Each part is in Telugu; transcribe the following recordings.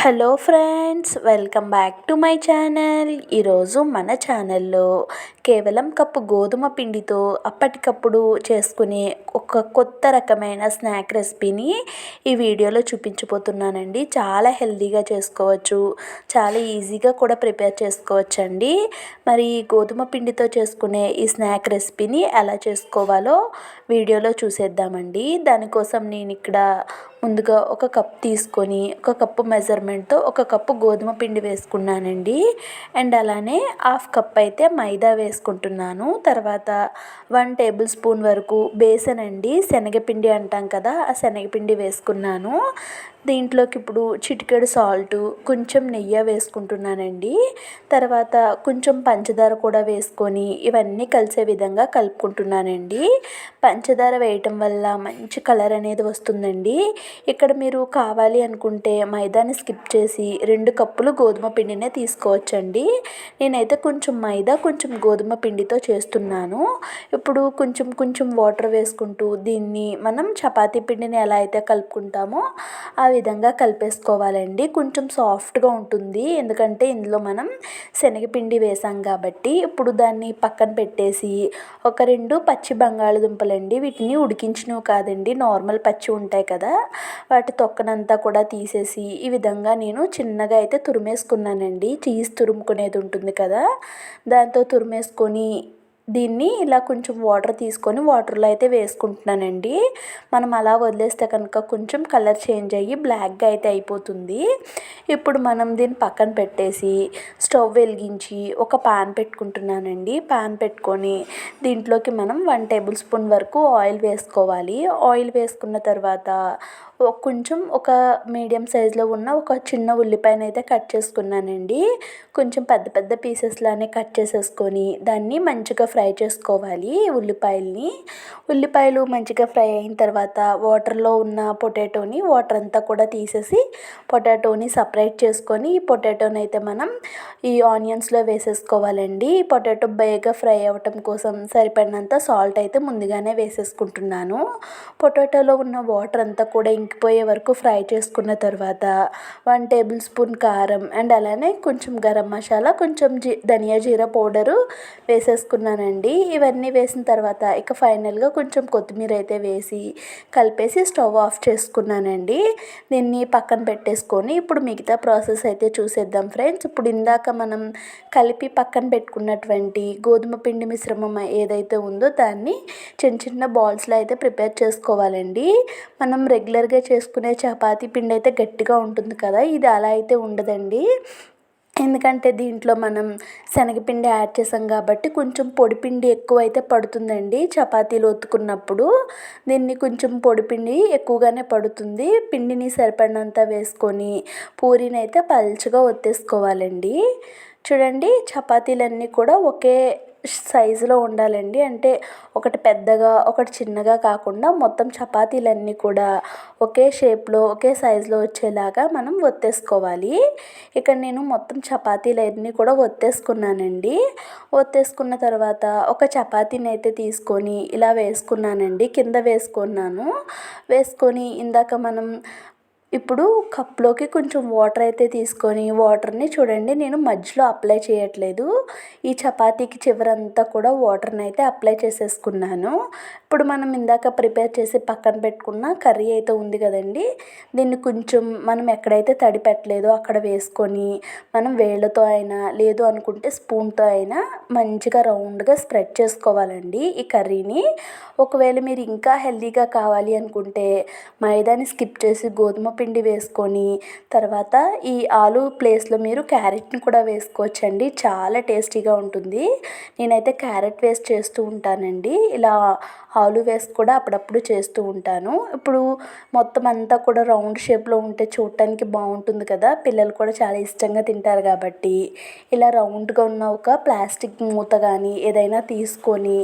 Hello friends welcome back to my channel. ఈరోజు మన ఛానల్లో కేవలం కప్పు గోధుమ పిండితో అప్పటికప్పుడు చేసుకునే ఒక కొత్త రకమైన స్నాక్ రెసిపీని ఈ వీడియోలో చూపించబోతున్నానండి. చాలా హెల్దీగా చేసుకోవచ్చు. చాలా ఈజీగా కూడా ప్రిపేర్ చేసుకోవచ్చు అండి మరి గోధుమ పిండితో చేసుకునే ఈ స్నాక్ రెసిపీని ఎలా చేసుకోవాలో వీడియోలో చూసేద్దామండి. దానికోసం నేను ఇక్కడ ముందుగా ఒక కప్ తీసుకొని ఒక కప్పు మెజర్మెంట్తో ఒక కప్పు గోధుమ పిండి వేసుకున్నానండి. అండ్ అలానే హాఫ్ కప్ అయితే మైదా వేసుకుంటున్నాను. తర్వాత వన్ టేబుల్ స్పూన్ వరకు బేసన్ అండి శనగపిండి అంటాం కదా ఆ శనగపిండి వేసుకున్నాను. దీంట్లోకి ఇప్పుడు చిటికెడు సాల్ట్ కొంచెం నెయ్యి వేసుకుంటున్నానండి. తర్వాత కొంచెం పంచదార కూడా వేసుకొని ఇవన్నీ కలిసే విధంగా కలుపుకుంటున్నానండి. పంచదార వేయటం వల్ల మంచి కలర్ అనేది వస్తుందండి. ఇక్కడ మీరు కావాలి అనుకుంటే మైదాని స్కిప్ చేసి రెండు కప్పులు గోధుమ పిండినే తీసుకోవచ్చండి. నేనైతే కొంచెం మైదా కొంచెం గోధుమ పిండితో చేస్తున్నాను. ఇప్పుడు కొంచెం కొంచెం వాటర్ వేసుకుంటూ దీన్ని మనం చపాతీ పిండిని ఎలా అయితే కలుపుకుంటామో ఆ విధంగా కలిపేసుకోవాలండి. కొంచెం సాఫ్ట్గా ఉంటుంది. ఎందుకంటే ఇందులో మనం శనగపిండి వేసాం కాబట్టి ఇప్పుడు దాన్ని పక్కన పెట్టేసి ఒక రెండు పచ్చి బంగాళదుంపలండి. వీటిని ఉడికించినవి కాదండి. నార్మల్ పచ్చి ఉంటాయి కదా. వాటి తొక్కనంతా కూడా తీసేసి ఈ విధంగా నేను చిన్నగా అయితే తురిమేసుకున్నానండి. చీజ్ తురుముకునేది ఉంటుంది కదా. దాంతో తురిమేసుకొని దీన్ని ఇలా కొంచెం వాటర్ తీసుకొని వాటర్లో అయితే వేసుకుంటున్నానండి. మనం అలా వదిలేస్తే కనుక కొంచెం కలర్ చేంజ్ అయ్యి బ్లాక్గా అయితే అయిపోతుంది. ఇప్పుడు మనం దీన్ని పక్కన పెట్టేసి స్టవ్ వెలిగించి ఒక పాన్ పెట్టుకుంటున్నానండి. పాన్ పెట్టుకొని దీంట్లోకి మనం వన్ టేబుల్ స్పూన్ వరకు ఆయిల్ వేసుకోవాలి. ఆయిల్ వేసుకున్న తర్వాత కొంచెం ఒక మీడియం సైజులో ఉన్న ఒక చిన్న ఉల్లిపాయను అయితే కట్ చేసుకున్నానండి. కొంచెం పెద్ద పెద్ద పీసెస్లానే కట్ చేసేసుకొని దాన్ని మంచిగా ఫ్రై చేసుకోవాలి ఉల్లిపాయల్ని. ఉల్లిపాయలు మంచిగా ఫ్రై అయిన తర్వాత వాటర్లో ఉన్న పొటాటోని వాటర్ అంతా కూడా తీసేసి పొటాటోని సపరేట్ చేసుకొని ఈ పొటాటోని అయితే మనం ఈ ఆనియన్స్లో వేసేసుకోవాలండి. ఈ పొటాటో బేగా ఫ్రై అవ్వటం కోసం సరిపడినంత సాల్ట్ అయితే ముందుగానే వేసేసుకుంటున్నాను. పొటాటోలో ఉన్న వాటర్ అంతా కూడా ఇంకిపోయే వరకు ఫ్రై చేసుకున్న తర్వాత వన్ టేబుల్ స్పూన్ కారం అండ్ అలానే కొంచెం గరం మసాలా కొంచెం జీ ధనియా జీరా పౌడరు వేసేసుకున్నానండి. ఇవన్నీ వేసిన తర్వాత ఇక ఫైనల్గా కొంచెం కొత్తిమీర అయితే వేసి కలిపేసి స్టవ్ ఆఫ్ చేసుకున్నానండి. దీన్ని పక్కన పెట్టేసుకొని ఇప్పుడు మిగతా ప్రాసెస్ అయితే చూసేద్దాం ఫ్రెండ్స్. ఇప్పుడు ఇందాక మనం కలిపి పక్కన పెట్టుకున్నటువంటి గోధుమ పిండి మిశ్రమం ఏదైతే ఉందో దాన్ని చిన్న చిన్న బాల్స్లో అయితే ప్రిపేర్ చేసుకోవాలండి. మనం రెగ్యులర్గా చేసుకునే చపాతీ పిండి అయితే గట్టిగా ఉంటుంది కదా ఇది అలా అయితే ఉండదండి. ఎందుకంటే దీంట్లో మనం శనగపిండి యాడ్ చేసాం కాబట్టి కొంచెం పొడిపిండి ఎక్కువ అయితే పడుతుందండి చపాతీలు ఒత్తుకున్నప్పుడు. దీన్ని కొంచెం పొడిపిండి ఎక్కువగానే పడుతుంది. పిండిని సరిపడినంత వేసుకొని పూరిని అయితే పలుచగా ఒత్తేసుకోవాలండి. చూడండి చపాతీలన్నీ కూడా ఒకే సైజులో ఉండాలండి. అంటే ఒకటి పెద్దగా ఒకటి చిన్నగా కాకుండా మొత్తం చపాతీలన్నీ కూడా ఒకే షేప్లో ఒకే సైజులో వచ్చేలాగా మనం ఒత్తేసుకోవాలి. ఇక్కడ నేను మొత్తం చపాతీలన్నీ కూడా ఒత్తేసుకున్నానండి. ఒత్తేసుకున్న తర్వాత ఒక చపాతీని అయితే తీసుకొని ఇలా వేసుకున్నానండి. కింద వేసుకున్నాను. వేసుకొని ఇందాక మనం ఇప్పుడు కప్లోకి కొంచెం వాటర్ అయితే తీసుకొని వాటర్ని చూడండి నేను మధ్యలో అప్లై చేయట్లేదు. ఈ చపాతీకి చివరంతా కూడా వాటర్ని అయితే అప్లై చేసేసుకున్నాను. ఇప్పుడు మనం ఇందాక ప్రిపేర్ చేసి పక్కన పెట్టుకున్న కర్రీ అయితే ఉంది కదండి దీన్ని కొంచెం మనం ఎక్కడైతే తడి పెట్టలేదో అక్కడ వేసుకొని మనం వేళ్ళతో అయినా లేదు అనుకుంటే స్పూన్తో అయినా మంచిగా రౌండ్గా స్ప్రెడ్ చేసుకోవాలండి ఈ కర్రీని. ఒకవేళ మీరు ఇంకా హెల్తీగా కావాలి అనుకుంటే మైదాని స్కిప్ చేసి గోధుమ పిండి వేసుకొని తర్వాత ఈ ఆలు ప్లేస్లో మీరు క్యారెట్ని కూడా వేసుకోవచ్చండి. చాలా టేస్టీగా ఉంటుంది. నేనైతే క్యారెట్ వేస్ట్ చేస్తూ ఉంటానండి. ఇలా ఆలు వేసి కూడా అప్పుడప్పుడు చేస్తూ ఉంటాను. ఇప్పుడు మొత్తం అంతా కూడా రౌండ్ షేప్లో ఉంటే చూడటానికి బాగుంటుంది కదా. పిల్లలు కూడా చాలా ఇష్టంగా తింటారు కాబట్టి. ఇలా రౌండ్గా ఉన్న ఒక ప్లాస్టిక్ మూత కానీ ఏదైనా తీసుకొని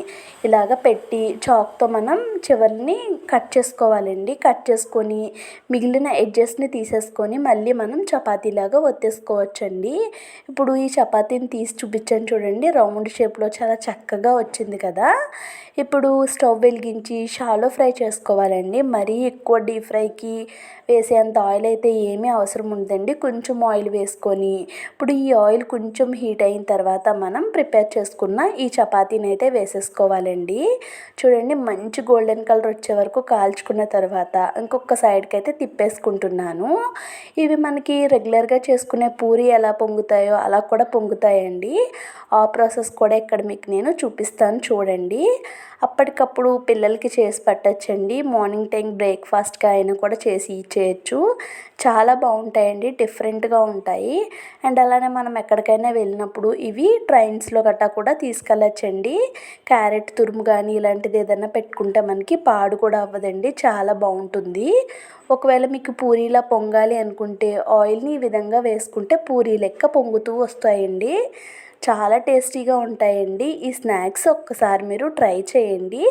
ఇలాగ పెట్టి చాక్తో మనం చివరిని కట్ చేసుకోవాలండి. కట్ చేసుకొని మిగిలిన ఎడ్జెస్ని తీసేసుకొని మళ్ళీ మనం చపాతీలాగా ఒత్తేసుకోవచ్చండి. ఇప్పుడు ఈ చపాతీని తీసి చూపించాను చూడండి. రౌండ్ షేప్లో చాలా చక్కగా వచ్చింది కదా. ఇప్పుడు స్టవ్ వెలిగించి షాలో ఫ్రై చేసుకోవాలండి. మరీ ఎక్కువ డీప్ ఫ్రైకి వేసేంత ఆయిల్ అయితే ఏమీ అవసరం ఉండదండి. కొంచెం ఆయిల్ వేసుకొని ఇప్పుడు ఈ ఆయిల్ కొంచెం హీట్ అయిన తర్వాత మనం ప్రిపేర్ ప్రిపేర్ చేసుకున్న ఈ చపాతీని అయితే వేసేసుకోవాలండి. చూడండి మంచి గోల్డెన్ కలర్ వచ్చే వరకు కాల్చుకున్న తర్వాత ఇంకొక సైడ్కి అయితే తిప్పేసుకుంటున్నాను. ఇవి మనకి రెగ్యులర్గా చేసుకునే పూరి ఎలా పొంగుతాయో అలా కూడా పొంగుతాయండి. ఆ ప్రాసెస్ కూడా ఇక్కడ మీకు నేను చూపిస్తాను చూడండి. అప్పటికప్పుడు పిల్లలకి చేసి పట్టచ్చండి. మార్నింగ్ టైం బ్రేక్ఫాస్ట్గా అయినా కూడా చేసి ఇచ్చేయచ్చు. చాలా బాగుంటాయండి డిఫరెంట్గా ఉంటాయి. అండ్ అలానే మనం ఎక్కడికైనా వెళ్ళినప్పుడు ఇవి ట్రైన్స్లో గట్టా కూడా తీసుకెళ్ళచ్చండి. క్యారెట్ తురుము కానీ ఇలాంటిది ఏదైనా పెట్టుకుంటే మనకి పాడు కూడా అవ్వదండి. చాలా బాగుంటుంది. ఒకవేళ మీకు పూరీలా పొంగాలి అనుకుంటే ఆయిల్ని ఈ విధంగా వేసుకుంటే పూరీ లెక్క పొంగుతూ వస్తాయండి. చాలా టేస్టీగా ఉంటాయండి. ఈ స్నాక్స్ ఒక్కసారి మీరు ట్రై చేయండి.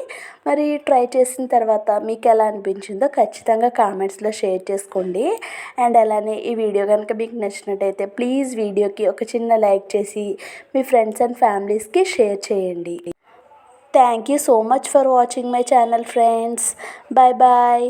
మరి ట్రై చేసిన తర్వాత మీకు ఎలా అనిపించిందో ఖచ్చితంగా కామెంట్స్లో షేర్ చేసుకోండి. అండ్ అలానే ఈ వీడియో కనుక మీకు నచ్చినట్టయితే ప్లీజ్ వీడియోకి ఒక చిన్న లైక్ చేసి మీ ఫ్రెండ్స్ అండ్ ఫ్యామిలీస్కి షేర్ చేయండి. Thank you so much for watching my channel friends. Bye bye